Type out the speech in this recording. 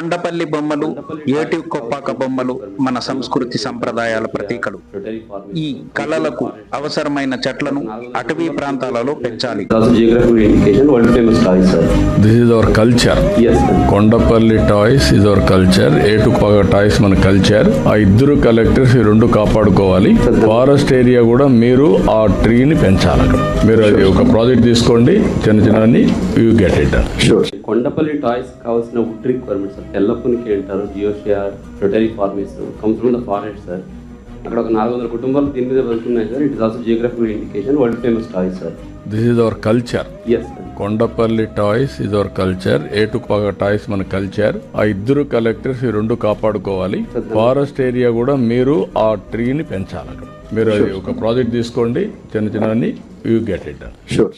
కొండపల్లి బొమ్మలు ఏటి కొప్పాక బొమ్మలు మన సంస్కృతి సంప్రదాయాల ప్రతీకలు. ఈ కళలకు అవసరమైన చెట్లను అటవీ ప్రాంతాలలో పెంచాలి. This is our culture. Kondapalli toys is our culture Etupaka toys మన కల్చర్ ఆ ఇద్దరు కలెక్టర్స్ ఈ రెండు కాపాడుకోవాలి. ఫారెస్ట్ ఏరియా కూడా మీరు ఆ ట్రీని పెంచాలి అక్కడ. మీరు అది ఒక ప్రాజెక్ట్ తీసుకోండి చిన్న చిన్నవన్నీ you get it. Kondapalli toys కావాల్సిన వుడ్ రిక్వైర్మెంట్ సార్. తెల్లపునికి అంటారు జియోషియర్ rottleriformis comes from the forest sir అక్కడ ఒక నాలుగు వందల కుటుంబాలు దీని మీద బతుకున్నాయి sir it is also geographical indication world famous toys sir this is our culture yes Kondapalli toys is our culture Etupaka toys మన కల్చర్ ఆ ఇద్దరు కలెక్టర్స్ ఈ రెండు కాపాడుకోవాలి. ఫారెస్ట్ ఏరియా కూడా మీరు ఆ ట్రీని పెంచాలి అక్కడ. మీరు అది ఒక ప్రాజెక్ట్ తీసుకోండి చిన్న చిన్నవన్నీ యూ గెట్ ఇట్ షూర్